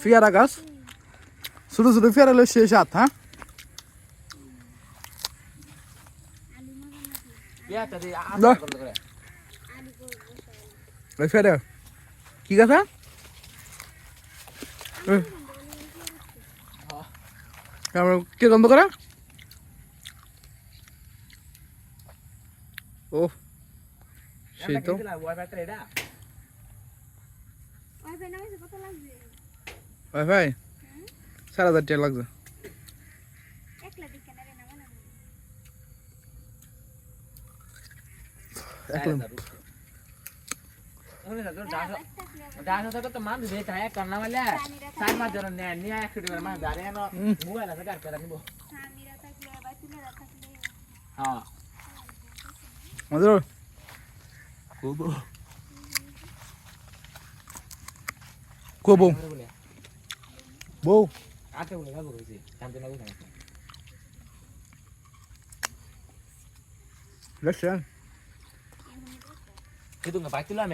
পেয়ারা গাছ? ছোট ছোট পেয়ারা হলো শেষ হাত হ্যাঁ? কি হ্যাঁ? আমরা কে গন্ধ করে? ও। সেই তো। ভাই চার হাজার টাকা লাগছে। এক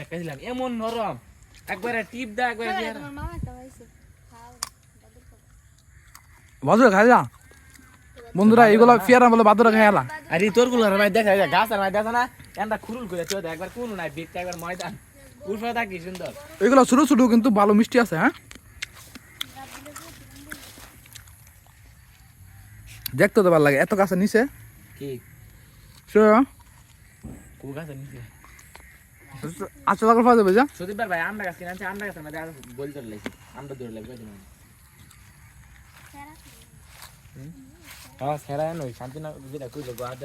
একটা দিলাম এমন নরম একবারে টিপ দা একবারে বাজুরা খাই যা বন্ধুরা এইগুলো পেয়ারা বলে বাদুরা খাই আরে তোরগুলো ভাই দেখা গাছ আর ভাই দেখা না এন্ডা খুরুল করে চোদ একবার কোন নাই বিকটা একবার ময়দান সুন্দর। এগুলো ছোট ছোট কিন্তু ভালো মিষ্টি আছে হ্যাঁ? দেখতে তো ভালো লাগে। এত কাছে নিচে? কি? নিচে? আচ্ছা লাগল পাওয়া যাবে যা। সুদীপ ভাই গাছ কিনে আনছে আমরা গাছের মধ্যে আর বল ধরে লাইছি আমরা ধরে লাগবে হ্যাঁ সেরা নই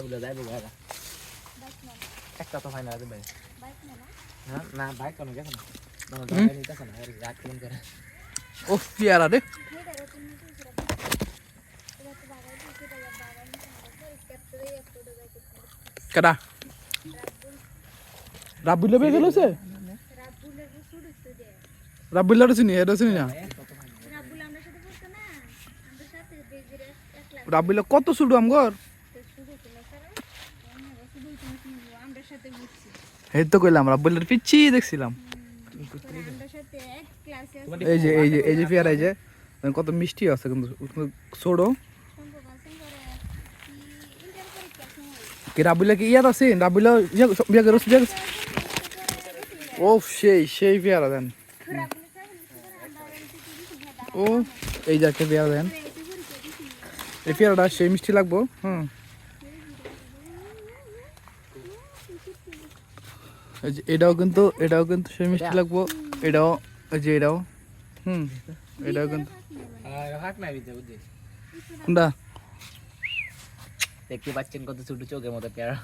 বলে যাইবো একটা তো ফাইনাল আছে ভাই। না বাইক কেন গেছে না? ও পেয়ারা রে। কেডা? গেল সে চিনি এটা চিনি না? কত ছুটু আমগর? এই তো কইলাম রাবুল্লার পিচ্ছি দেখছিলাম। এই যে এই যে এই যে পেয়ারা, এই যে, কত মিষ্টি আছে কিন্তু ছোড়ো কি রাবুল্লা কি ইয়াদ আছে? রাবুল্লা বিয়া করে, বিয়া ও সেই সেই পেয়ারা দেন। ও, এই যে একটা পেয়ারা দেন। এই পেয়ারাটা সেই মিষ্টি লাগবো, হুম এই যে এটাও কিন্তু এটাও কিন্তু সেই মিষ্টি লাগবো। এটাও এই যে এটাও। হুম এটাও কিন্তু। কোনটা? দেখতে পাচ্ছেন কত ছোট চোখের মতো পেয়ারা।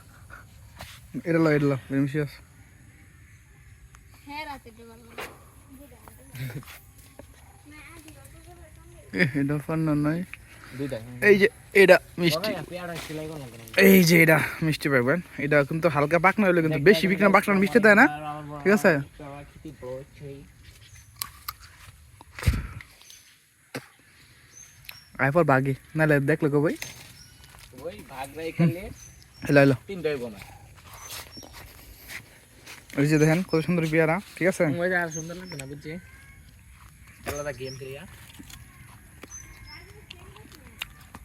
এটা লো এটা লো মিষ্টি আছে। এ, এটা ফান্না নয় এই যে এটা মিষ্টি। এই যে এটা মিষ্টি পাইবেন এটা কিন্তু হালকা পাকনা হলে কিন্তু বেশি বিকনা পাকনা মিষ্টি দেয় না ঠিক আছে? আইপর বাগি নাহলে দেখল কো ভাই। ওই যে দেখেন কত সুন্দর পেয়ারা ঠিক আছে? আর সুন্দর লাগবে না বুঝছি? গেম খেলিয়া।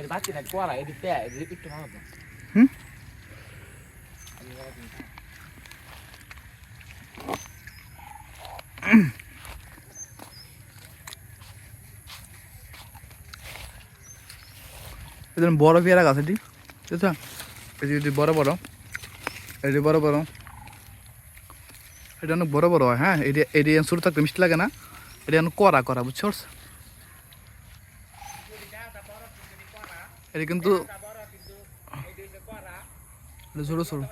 এই বাচ্চা এদিক তে এদিক একটু মারো হুম? এদের বড় পেয়ারা গাছ এটি বুঝছ এই যে এটি বড় বড় এটি বড় বড় এটা অনেক বড় বড় হয় হ্যাঁ এটি এটি শুরু থাকতে মিষ্টি লাগে না এটি অনেক করা করা বুঝছ এটি কিন্তু ছোটো ছোটো